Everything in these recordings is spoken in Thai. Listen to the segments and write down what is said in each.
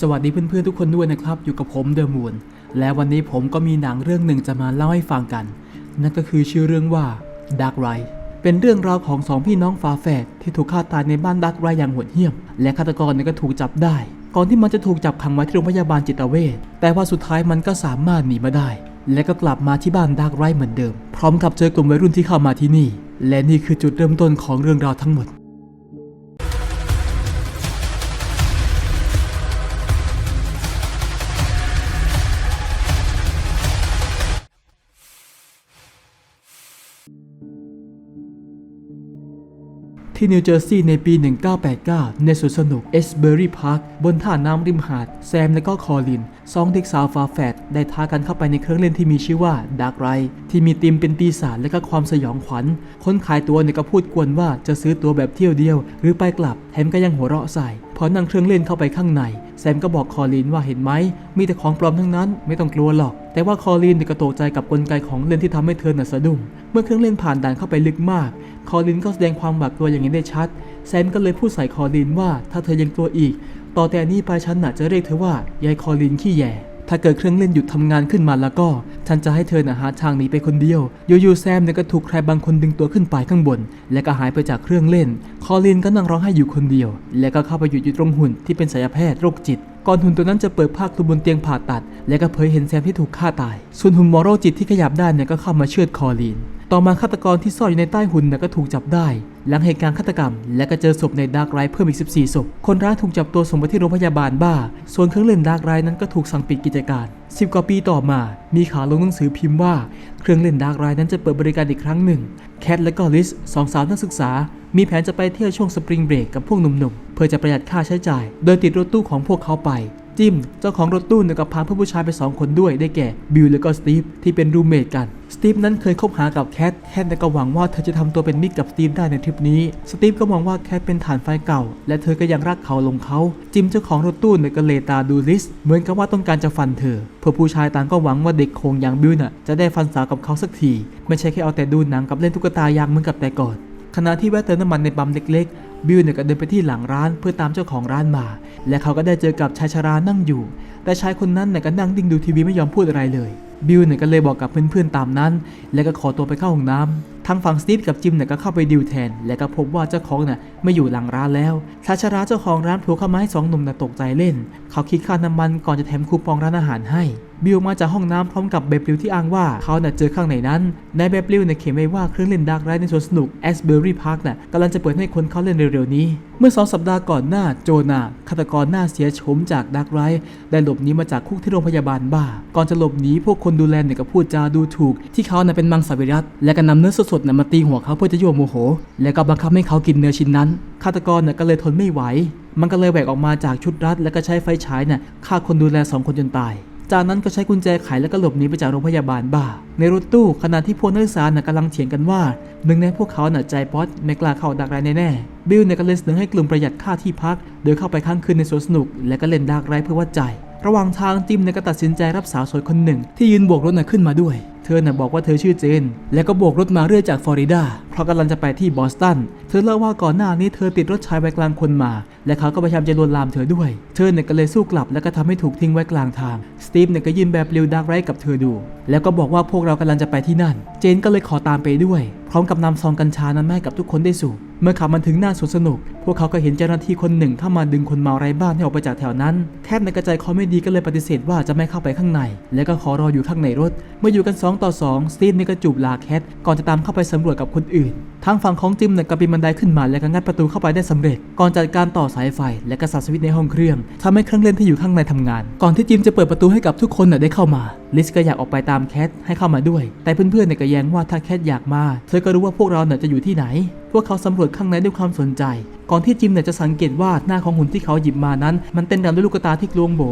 สวัสดีเพื่อนๆทุกคนด้วยนะครับ อยู่กับผมเดอะมูนและวันนี้ผมก็มีหนังเรื่องหนึ่งจะมาเล่าให้ฟังกัน นั่นก็คือชื่อเรื่องว่า Dark r i เป็นเรื่องราวของสองพี่น้องฝาแฝดที่ถูกฆ่าตายในบ้านดักไรอย่างโหดเหี้ยม และฆาตกรนี่ยก็ถูกจับได้ ก่อนที่มันจะถูกจับขังไว้ที่โรงพยาบาลจิตเวชแต่ว่าสุดท้ายมันก็สามารถหนีมาได้ และก็กลับมาที่บ้านดักไรเหมือนเดิม พร้อมกับเจอกลุ่มวัยรุ่นที่เข้ามาที่นี่ และนี่คือจุดเริ่มต้นของเรื่องราวทั้งหมด ที่นิวเจอร์ซีย์ในปี 1989 ในสวนสนุกเอสเบอรี่พาร์คบนท่าน้ำริมหาด แซมและก็คอลินสองเด็กสาวฝาแฝดได้ท้ากันเข้าไปในเครื่องเล่นที่มีชื่อว่าดาร์กไรที่มีธีมเป็นปีศาจและก็ความสยองขวัญ คนขายตัวเนี่ยก็พูดกวนว่าจะซื้อตัวแบบเที่ยวเดียว หรือไปกลับแถมก็ยังหัวเราะใส่พอนั่งเครื่องเล่นเข้าไปข้างใน แซมก็บอกคอลินว่าเห็นไหม มีแต่ของปลอมทั้งนั้น ไม่ต้องกลัวหรอก แต่ว่าคอลินเนี่ยก็ตกใจกับกลไกของเล่นที่ทำให้เธอหน่ะสะดุ้ง เมื่อเครื่องเล่นผ่านด่านเข้าไปลึกมาก คอลินก็แสดงความหวาดกลัวอย่างนี้ได้ชัด แซมก็เลยพูดใส่คอลินว่าถ้าเธอยังกลัวอีก ต่อแต่นี้ไปฉันน่ะจะเรียกเธอว่ายายคอลินขี้แย่ ถ้าเกิดเครื่องเล่นหยุดทำงานขึ้นมาแล้วก็ ฉันจะให้เธอนะหาทางหนีไปคนเดียวอยู่ๆแซมเนี่ยก็ถูกใครบางคนดึงตัวขึ้นไปข้างบน และก็หายไปจากเครื่องเล่น คอลินก็นั่งร้องไห้อยู่คนเดียว และก็เข้าไปหยุดอยู่ตรงหุ่นที่เป็นศัลยแพทย์โรคจิตก่อนหุ่นตัวนั้นจะเปิดผ้าคลุมบนเตียงผ่าตัด และก็เผยเห็นแซมที่ถูกฆ่าตาย ส่วนหุ่นหมอโรคจิตที่ขยับได้เนี่ยก็เข้ามาเชือดคอลินต่อมาฆาตกรที่ซ่อนอยู่ในใต้หุ่นก็ถูกจับได้ หลังเหตุการณ์ฆาตกรรม และก็เจอศพในดาร์กไรเพิ่มอีก 14 ศพ คนร้ายถูกจับตัวส่งไปที่โรงพยาบาลบ้า ส่วนเครื่องเล่นดาร์กไรนั้นก็ถูกสั่งปิดกิจการ 10 กว่าปีต่อมา มีข่าวลงหนังสือพิมพ์ว่า เครื่องเล่นดาร์กไรนั้นจะเปิดบริการอีกครั้งหนึ่ง แคทและก็ลิสสองสาวนักศึกษา มีแผนจะไปเที่ยวช่วงสปริงเบรกกับพวกหนุ่มๆ เพื่อจะประหยัดค่าใช้จ่าย โดยติดรถตู้ของพวกเขาไป จิมเจ้าของรถตู้เนี่ยก็พาเพื่อนผู้ชายไป 2 คนด้วยได้แก่บิลและก็สตีฟที่เป็นรูเมทกันสตีฟนั้นเคยคบหากับแคทแคทเนี่ก็หวังว่าเธอจะทำตัวเป็นมิตรกับสตีฟได้ในทริปนี้สตีฟก็มองว่าแคทเป็นฐานไฟเก่า และเธอก็ยังรักเขาลงเขา จิมเจ้าของรถตู้เนี่ยก็เลตาดูลิส เหมือนกับว่าต้องการจะฟันเธอเพื่อผู้ชายต่างก็หวังว่าเด็กโคงอย่างบิลน่ะจะได้ฟันสาวกับเขาสักทีไม่ใช่แค่เอาแต่ดูหนังกับเล่นตุ๊กตายางเหมือนกับแต่ก่อนขณะที่แวะเติมน้ำมันในปั๊มเล็ก บิลเนี่ยก็เดินไปที่หลังร้านเพื่อตามเจ้าของร้านมา และเขาก็ได้เจอกับชายชรานั่งอยู่ แต่ชายคนนั้นเนี่ยก็นั่งดิ่งดูทีวีไม่ยอมพูดอะไรเลย บิลเนี่ยก็เลยบอกกับเพื่อนๆตามนั้น แล้วก็ขอตัวไปเข้าห้องน้ำทางฝั่งสตีฟกับจิมเนี่ยก็เข้าไปดิวแทน และก็พบว่าเจ้าของเนี่ยไม่อยู่หลังร้านแล้วชายชราเจ้าของร้านโผล่เข้ามาให้สองหนุ่มน่ะตกใจเล่น เขาคิดค่าน้ำมันก่อนจะแถมคูปองร้านอาหารให้บิลมาจากห้องน้ำพร้อมกับเบบลิวที่อ้างว่าเขาน่ะเจอข้างในนั้นในเบบลิวเนี่ยเขียนไว้ว่าเครื่องเล่นดักไรในสวนสนุกแอสเบอรี่พาร์คน่ะกำลังจะเปิดให้คนเข้าเล่นเร็วๆนี้ เมื่อสองสัปดาห์ก่อนหน้าโจนาฆาตกรหน้าเสียโฉมจากดักไรได้หลบหนีมาจากคุกที่โรงพยาบาลบ้า ก่อนจะหลบหนีพวกคนดูแลเนี่ยก็พูดจาดูถูก ที่เขาน่ะเป็นมังสวิรัตและก็นำเนื้อสดๆน่ะมาตีหัวเขาเพื่อจะยั่วโมโห และก็บังคับให้เขากินเนื้อชิ้นนั้นฆาตกรเนี่ยก็เลยทนไม่ไหว มันก็เลยแหวกออกมาจากชุดรัด แล้วก็ใช้ไฟฉายเนี่ยฆ่าคนดูแลสองคนจนตาย จากนั้นก็ใช้กุญแจไขแล้วก็หลบหนีไปจากโรงพยาบาลบ้า ในรถตู้ขณะที่พวกนักศึกษาน่ะกำลังเถียงกันว่า หนึ่งในพวกเขาน่ะใจป๊อตไม่กล้าเข้าดักไรแน่ๆบิลเนี่ยก็เลยเสนอให้กลุ่มประหยัดค่าที่พัก โดยเข้าไปค้างคืนในสวนสนุก และก็เล่นดักไรเพื่อวัดใจ ระหว่างทางจิมเนี่ยก็ตัดสินใจรับสาวสวยคนหนึ่ง ที่ยืนโบกรถน่ะขึ้นมาด้วย เธอน่ะบอกว่าเธอชื่อเจน แล้วก็โบกรถมาเรื่อยจากฟลอริดา เพราะกำลังจะไปที่บอสตัน เธอเล่าว่าก่อนหน้านี้เธอติดรถชายวัยกลางคนมา และเขาก็พยายามจะลวนลามเธอด้วย เธอเนี่ยก็เลยสู้กลับ แล้วก็ทำให้ถูกทิ้งไว้กลางทาง สตีฟเนี่ยก็ยืนแบบริวดักไรกับเธอดู แล้วก็บอกว่าพวกเรากำลังจะไปที่นั่น เจนก็เลยขอตามไปด้วย พร้อมกับนำซองกัญชานั้นมาให้กับทุกคนได้สูบเมื่อขับมาถึงหน้าสวนสนุก พวกเขาก็เห็นเจ้าหน้าที่คนหนึ่งเข้ามาดึงคนเมาไร้บ้านให้ออกไปจากแถวนั้นแคทในกระจายคอไม่ดีก็เลยปฏิเสธว่าจะไม่เข้าไปข้างใน และก็ขอรออยู่ข้างในรถ เมื่ออยู่กัน2ต่อ 2 ซีนนี่ก็จูบลาแคทก่อนจะตามเข้าไปสำรวจกับคนอื่น ทางฝั่งของจิมเนี่ยก็ปีนบันไดขึ้นมาและก็งัดประตูเข้าไปได้สำเร็จ ก่อนจัดการต่อสายไฟ และก็สับสวิตช์ในห้องเครื่องทำให้เครื่องเล่นที่อยู่ข้างในทำงาน ก่อนที่จิมจะเปิดประตูให้กับทุกคนน่ยได้เข้ามา ลิสก็อยากออกไปตามแคทให้เข้ามาด้วย แต่เพื่อนๆเนี่ยก็แย้งว่าถ้าแคทอยากมา เธอก็รู้ว่าพวกเราเนี่ยจะอยู่ที่ไหน พวกเขาสำรวจข้างในด้วยความสนใจ ก่อนที่จิมเนี่ยจะสังเกตว่าหน้าของหุ่นที่เขาหยิบมานั้น มันเต้นรำด้วยลูกตาที่กลวงโบ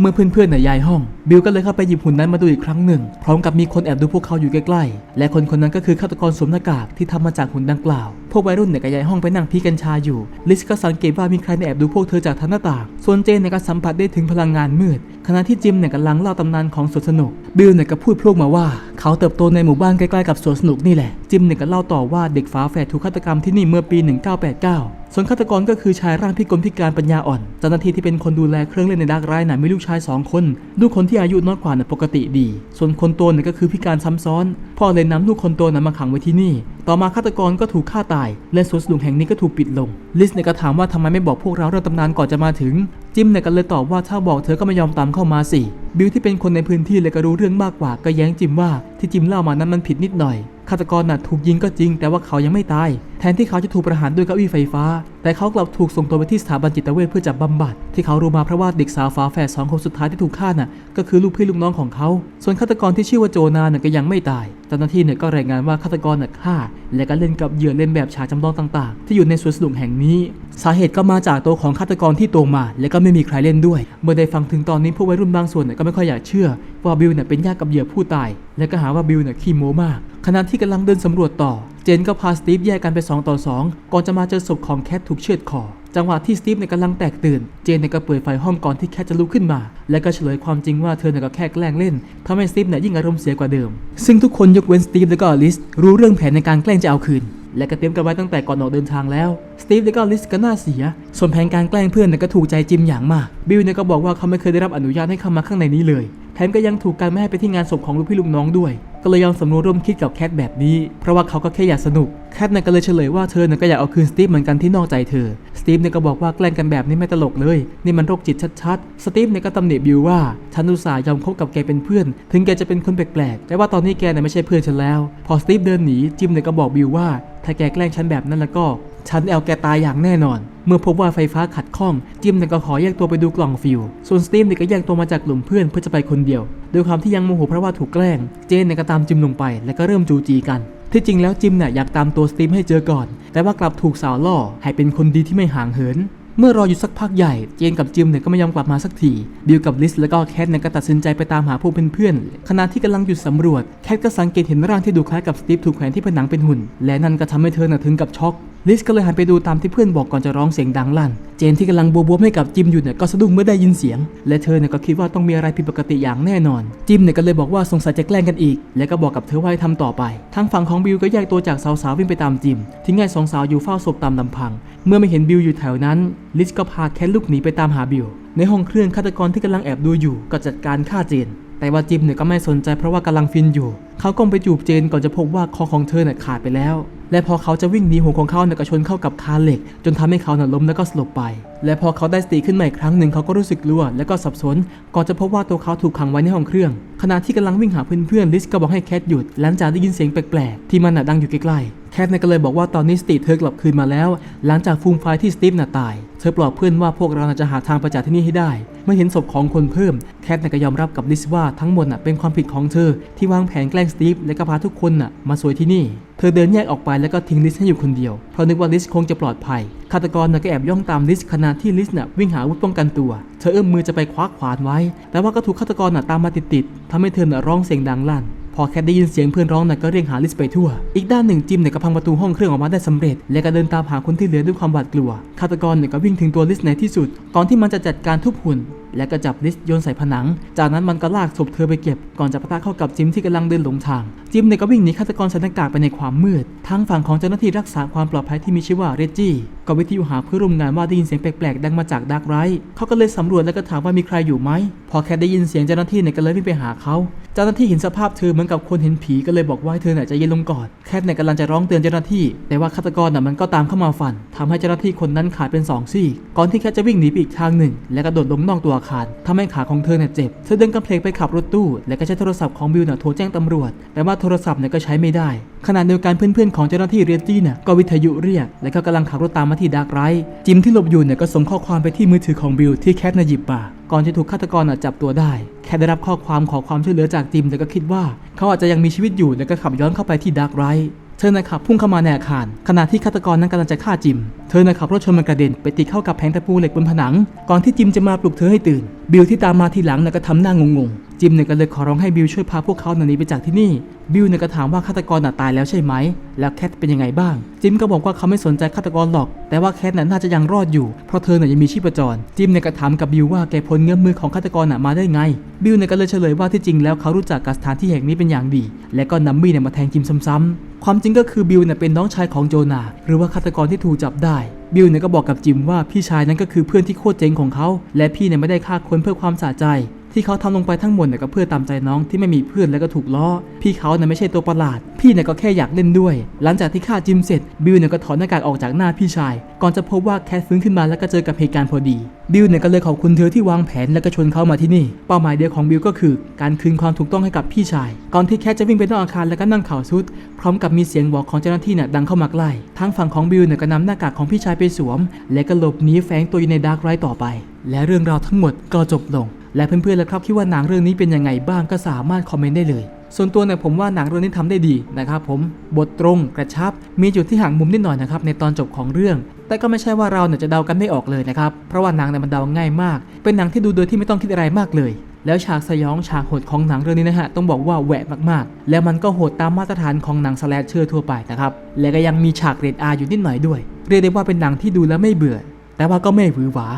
เมื่อเพื่อนๆเนี่ยย้ายห้อง บิลก็เลยเข้าไปหยิบหุ่นนั้นมาดูอีกครั้งหนึ่ง พร้อมกับมีคนแอบดูพวกเขาอยู่ใกล้ๆ และคนคนนั้นก็คือฆาตกรสวมหน้ากากที่ทำมาจากหุ่นดังกล่าวพวกวัยรุ่นเนี่ยก็ย้ายห้องไปนั่งพีกัญชาอยู่ ลิสก็สังเกตว่ามีใครแอบดูพวกเธอจากทางหน้าต่าง ส่วนเจนเนี่ยก็สัมผัสได้ถึงพลังงานมืด ขณะที่จิมเนี่ยกำลังเล่าตำนานของสวนสนุก บิลเนี่ยก็พูดพลวกมาว่า เขาเติบโตในหมู่บ้านใกล้ๆกับสวนสนุกนี่แหละ จิมเนี่ยก็เล่าต่อว่าเด็กฝาแฝดถูกฆาตกรรมที่นี่เมื่อปี 1989 ส่วนฆาตกรก็คือชายร่างพิกลพิการปัญญาอ่อน เจ้าหน้าที่ที่เป็นคนดูแลเครื่องเล่นในดาร์กไรน์น่ะมีลูกชาย 2 คน ลูกคนที่อายุน้อยกว่าน่ะปกติดี ส่วนคนโตน่ะก็คือพิการซ้ำซ้อน พ่อเลยนำลูกคนโตน่ะมาขังไว้ที่นี่ ต่อมาฆาตกรก็ถูกฆ่าตาย และสวนสนุกแห่งนี้ก็ถูกปิดลง ลิสเนี่ยก็ถามว่าทำไมไม่บอกพวกเราเรื่องตำนานก่อนจะมาถึงจิมเนี่ยก็เลยตอบว่าถ้าบอกเธอก็ไม่ยอมตามเข้ามาสิ บิลที่เป็นคนในพื้นที่เลยก็รู้เรื่องมากกว่าก็แย้งจิมว่าที่จิมเล่ามานั้นมันผิดนิดหน่อยฆาตกรน่ะถูกยิงก็จริง แต่ว่าเขายังไม่ตาย แทนที่เขาจะถูกประหารด้วยเก้าอี้ไฟฟ้าแต่เขากลับถูกส่งตัวไปที่สถาบันจิตเวชเพื่อจับบำบัด ที่เขารู้มาเพราะว่าเด็กสาวฝาแฝดสองคนสุดท้ายที่ถูกฆ่าน่ะก็คือลูกพี่ลูกน้องของเขา ส่วนฆาตกรที่ชื่อว่าโจนาน่ะก็ยังไม่ตายเจ้าหน้าที่เนี่ยก็รายงานว่าฆาตกรน่ะฆ่า และก็เล่นกับเหยื่อเล่นแบบฉากจำลองต่างๆ ที่อยู่ในสวนสนุกแห่งนี้ สาเหตุก็มาจากตัวของฆาตกรที่โตมา และก็ไม่มีใครเล่นด้วย เมื่อได้ฟังถึงตอนนี้พวกวัยรุ่นบางส่วนเนี่ยก็ไม่ค่อยอยากเชื่อว่าบิลเนี่ยเป็นญาติกับเหยื่อผู้ตาย และก็หาว่าบิลเนี่ยขี้โม้มาก ขณะที่กำลังเดินสำรวจต่อ เจนก็พาสตีฟแยกกันไป 2 ต่อ 2 ก่อนจะมาเจอศพของแคทถูกเชือดคอ จังหวะที่สตีฟเนี่ยกำลังแตกตื่น เจนเนี่ยก็เปิดไฟห้องก่อนที่แคทจะลุกขึ้นมา และก็เฉลยความจริงว่าเธอเนี่ยก็แค่แกล้งเล่นทำให้สตีฟเนี่ยยิ่งอารมณ์เสียกว่าเดิม ซึ่งทุกคนยกเว้นสตีฟและก็อลิสรู้เรื่องแผนในการแกล้งจะเอาคืน และก็เตรียมกันไว้ตั้งแต่ก่อนออกเดินทางแล้ว สตีฟและก็ลิสก็น่าเสีย ส่วนแผนการแกล้งเพื่อนเนี่ยก็ถูกใจจิมอย่างมาก บิลเนี่ยก็บอกว่าเขาไม่เคยได้รับอนุญาตให้เข้ามาข้างในนี้เลย แถมก็ยังถูกการไม่ให้ไปที่งานศพของลูกพี่ลูกน้องด้วย ก็เลยยอมสำรวจร่วมคิดกับแคทแบบนี้ เพราะว่าเขาก็แค่อยากสนุก แคทเนี่ยก็เลยเฉลยว่าเธอเนี่ยก็อยากเอาคืนสตีฟเหมือนกันที่นอกใจเธอ ส ตีฟเนี่ยก็บอกว่าแกล้งกันแบบนี้ไม่ตลกเลย นี่มันโรคจิตชัดๆ สตีฟเนี่ยก็ตำหนิบิลว่า ฉันอุตส่าห์ยอมคบกับแกเป็นเพื่อน ถึงแกจะเป็นคนแปลกๆ แต่ว่าตอนนี้แกเนี่ยไม่ใช่เพื่อนฉันแล้ว พอสตีฟเดินหนี จิมเนี่ยก็บอกบิลว่า ถ้าแกแกล้งฉันแบบนั้นแล้วก็ ฉันเอาแกตายอย่างแน่นอน เมื่อพบว่าไฟฟ้าขัดข้อง จิมเนี่ยก็ขอแยกตัวไปดูกล่องฟิว ส่วนสตีฟเนี่ยก็แยกตัวมาจากกลุ่มเพื่อนเพื่อจะไปคนเดียวด้วยความที่ยังโมโหเพราะว่าถูกแกล้ง เจนเนี่ยก็ตามจิมลงไป แล้วก็เริ่มจูจีกัน ที่จริงแล้วจิมเนี่ยอยากตามตัวสตีฟให้เจอก่อน แต่ว่ากลับถูกสาวล่อให้เป็นคนดีที่ไม่ห่างเหิน เมื่อรออยู่สักพักใหญ่ เจนกับจิมเนี่ยก็ไม่ยอมกลับมาสักทีบิลกับลิสและก็แคทเนี่ยก็ตัดสินใจไปตามหาพวกเพื่อนๆขณะที่กำลังหยุดสำรวจแคทก็สังเกตเห็นร่างที่ดูคล้ายกับสตีฟถูกแขวนที่ผนังเป็นหุ่น และนั่นก็ทำให้เธอน่ะถึงกับช็อก ลิสก็เลยหันไปดูตามที่เพื่อนบอกก่อนจะร้องเสียงดังลั่น เจนที่กำลังบวบๆให้กับจิมอยู่เนี่ยก็สะดุ้งเมื่อได้ยินเสียง และเธอเนี่ยก็คิดว่าต้องมีอะไรผิดปกติอย่างแน่นอน จิมเนี่ยก็เลยบอกว่าสงสัยจะแกล้งกันอีก และก็บอกกับเธอว่าให้ทำต่อไป ทางฝั่งของบิลก็แยกตัวจากสาวๆวิ่งไปตามจิม ทิ้งให้สองสาวอยู่เฝ้าศพตามลำพัง เมื่อไม่เห็นบิลอยู่แถวนั้น ลิสก็พาแคทลุกหนีไปตามหาบิลในห้องเครื่องฆาตกรที่กำลังแอบดูอยู่ก็จัดการฆ่าเจน แต่ว่าจิมเนี่ยก็ไม่สนใจเพราะว่ากำลังฟินอยู่ เขาก้มไปจูบเจนก่อนจะพบว่าคอของเธอเนี่ยขาดไปแล้ว และพอเขาจะวิ่งหนีหัวของเขาเนี่ยก็ชนเข้ากับคานเหล็ก จนทำให้เขาเนี่ยล้มแล้วก็สลบไป และพอเขาได้สติขึ้นมาอีกครั้งหนึ่งเขาก็รู้สึกกลัว และก็สับสน ก่อนจะพบว่าตัวเขาถูกขังไว้ในห้องเครื่อง ขณะที่กำลังวิ่งหาเพื่อนๆลิสก็บอกให้แคทหยุด หลังจากได้ยินเสียงแปลกๆที่มันน่ะดังอยู่ใกล้ๆแคทเนี่ยก็เลยบอกว่าตอนนี้สติเธอกลับคืนมาแล้ว หลังจากฟูมไฟที่สตีฟน่ะตาย เธอปลอบเพื่อนว่าพวกเราจะหาทางไปจากที่นี่ให้ได้ เมื่อเห็นศพของคนเพิ่ม แคทก็ยอมรับกับลิสว่าทั้งหมดน่ะเป็นความผิดของเธอที่วางแผนแกล้งสตีฟและก็พาทุกคนน่ะมาสวยที่นี่ เธอเดินแยกออกไปแล้วก็ทิ้งลิสให้อยู่คนเดียว เพราะนึกว่าลิสคงจะปลอดภัย ฆาตกรน่ะก็แอบย่องตามลิสขณะที่ลิสน่ะวิ่งหาอาวุธป้องกันตัว เธอเอื้อมมือจะไปคว้าขวานไว้ แต่ว่าก็ถูกฆาตกรน่ะตามมาติดๆทำให้เธอร้องเสียงดังลั่น พอแคทได้ยินเสียงเพื่อนร้องน่ะก็เรียกหาลิสไปทั่ว อีกด้านหนึ่งจิมเนี่ยก็พังประตูห้องเครื่องออกมาได้สำเร็จ และก็เดินตามหาคนที่เหลือด้วยความหวาดกลัว ฆาตกรเนี่ยก็วิ่งถึงตัวลิสในที่สุด ก่อนที่มันจะจัดการทุบหุ่น และก็จับลิสโยนใส่ผนัง จากนั้นมันก็ลากศพเธอไปเก็บ ก่อนจะปะทะเข้ากับจิมที่กำลังเดินหลงทาง จิมเนี่ยก็วิ่งหนีฆาตกรใส่หน้ากากไปในความมืด ทางฝั่งของเจ้าหน้าที่รักษาความปลอดภัยที่มีชื่อว่าเรจจี้ ก็วิทยุหาเพื่อร่วมงานว่าได้ยินเสียงแปลกๆ ดังมาจากดาร์กไรท์เขาก็เลยสำรวจแล้วก็ถามว่ามีใครอยู่ไหม พอแคทได้ยินเสียงเจ้าหน้าที่เนี่ยก็เลยวิ่งไปหาเขา เจ้าหน้าที่เห็นสภาพเธอเหมือนกับคนเห็นผีก็เลยบอกว่าให้เธอเนี่ยใจเย็นลงก่อน แคทเนี่ยกำลังจะร้องเตือนเจ้าหน้าที่ แต่ว่าฆาตกรน่ะมันก็ตามเข้ามาฟันทำให้เจ้าหน้าที่คนนั้นขาดเป็นสองซี่ก่อนที่แคทจะวิ่งหนีไปอีกทางหนึ่ง และกระโดดลงนอกตัวอาคารทำให้ขาของเธอเนี่ยเจ็บ เธอเดินกำเพลงไปขับรถตู้ และก็ใช้โทรศัพท์ของบิลเนี่ยโทรแจ้งตำรวจ แต่ว่าโทรศัพท์เนี่ยก็ใช้ไม่ได้ ขณะเดียวกันเพื่อนๆของเจ้าหน้าที่เรียนจี้เนี่ยก็วิทยุเรียก และก็กำลังขับรถตามมาที่ดาร์กไรท์จิมที่หลบอยู่เนี่ยก็ส่งข้อความไปที่มือถือของบิลที่แคทน่ะหยิบมาก่อนจะถูกฆาตกรจับตัวได้ แค่ได้รับข้อความขอความช่วยเหลือจากจิมแต่ก็คิดว่า เขาอาจจะยังมีชีวิตอยู่ แล้วก็ขับย้อนเข้าไปที่ดาร์กไรท์ เธอนะครับพุ่งเข้ามาในอาคาร ขณะที่ฆาตกรนั้นกำลังจะฆ่าจิม เธอนะครับรถชนมันกระเด็นไปติดเข้ากับแผงตะปูเหล็กบนผนัง ก่อนที่จิมจะมาปลุกเธอให้ตื่น บิลที่ตามมาทีหลังน่ะก็ทำหน้างงๆจิมเนี่ยก็เลยขอร้องให้บิลช่วยพาพวกเขาหนีไปจากที่นี่บิลเนี่ยก็ถามว่าฆาตกรน่ะตายแล้วใช่ไหม แล้วแคทเป็นยังไงบ้าง จิมก็บอกว่าเขาไม่สนใจฆาตกรหรอก แต่ว่าแคทน่ะน่าจะยังรอดอยู่ เพราะเธอน่ะยังมีชีพจร จิมเนี่ยก็ถามกับบิลว่าแกพ้นเงื้อมมือของฆาตกรน่ะมาได้ไง บิลเนี่ยก็เลยเฉลยว่าที่จริงแล้วเขารู้จักกับสถานที่แห่งนี้เป็นอย่างดี และก็นำมีดเนี่ยมาแทงจิมซ้ำๆความจริงก็คือบิลเนี่ยเป็นน้องชายของโจนาหรือว่าฆาตกรที่ถูกจับได้ บิลเนี่ยก็บอกกับจิมว่าพี่ชายนั้นก็คือเพื่อนที่โคตรเจ๋งของเขา และพี่เนี่ยไม่ได้ฆ่าคนเพื่อความสะใจ ที่เขาทำลงไปทั้งหมดเนี่ยก็เพื่อตามใจน้องที่ไม่มีเพื่อนและก็ถูกล้อ พี่เขาเนี่ยไม่ใช่ตัวประหลาด พี่เนี่ยก็แค่อยากเล่นด้วย หลังจากที่ฆ่าจิมเสร็จ บิลเนี่ยก็ถอดหน้ากากออกจากหน้าพี่ชาย ก่อนจะพบว่าแคทฟื้นขึ้นมาแล้วก็เจอกับเหตุการณ์พอดี บิลเนี่ยก็เลยขอบคุณเธอที่วางแผนและก็ชวนเขามาที่นี่ เป้าหมายเดียวของบิลก็คือ การคืนความถูกต้องให้กับพี่ชาย ก่อนที่แคทจะวิ่งไปนอกอาคารแล้วก็นั่งเข่าซุด พร้อมกับมีเสียงบอกของเจ้าหน้าที่เนี่ยดังเข้ามาใกล้ทางฝั่งของบิลเนี่ยก็นำหน้ากากของพี่ชายไปสวม และก็หลบหนีแฝงตัวอยู่ในดาร์กไรท์ต่อไป และเรื่องราวทั้งหมดก็จบลง และเพื่อนๆล่ะครับคิดว่าหนังเรื่องนี้เป็นยังไงบ้างก็สามารถคอมเมนต์ได้เลย ส่วนตัวเนี่ยผมว่าหนังเรื่องนี้ทำได้ดีนะครับผมบทตรงกระชับ มีจุดที่ห่างมุมนิดหน่อยนะครับในตอนจบของเรื่อง แต่ก็ไม่ใช่ว่าเราเนี่ยจะเดากันไม่ออกเลยนะครับเพราะว่าหนังเนี่ยมันเดาง่ายมาก เป็นหนังที่ดูโดยที่ไม่ต้องคิดอะไรมากเลยแล้วฉากสยองฉากโหดของหนังเรื่องนี้นะฮะต้องบอกว่าแหวกมากๆ แล้วมันก็โหดตามมาตรฐานของหนังสแลชเชอร์ทั่วไปนะครับและก็ยังมีฉากเรทอาร์อยู่นิดหน่อยด้วย เรียกได้ว่าเป็นหนังที่ดูแล้วไม่เบื่อ แต่ว่าก็ไม่หวือหวา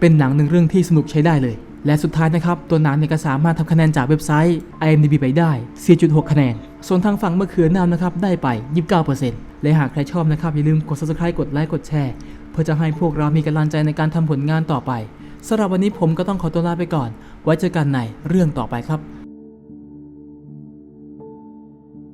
เป็นหนังหนึ่งเรื่องที่สนุกใช้ได้เลย และสุดท้ายนะครับ ตัวหนังเนี่ยก็สามารถทำคะแนนจากเว็บไซต์ IMDb ไปได้ 4.6 คะแนน ส่วนทางฝั่งมะเขือน้ำนะครับ ได้ไป 29%และหากใครชอบนะครับ อย่าลืมกด subscribe กดไลค์กดแชร์ เพื่อจะให้พวกเรามีกำลังใจในการทำผลงานต่อไปสำหรับวันนี้ผมก็ต้องขอตัวลาไปก่อน ไว้เจอกันในเรื่องต่อไปครับ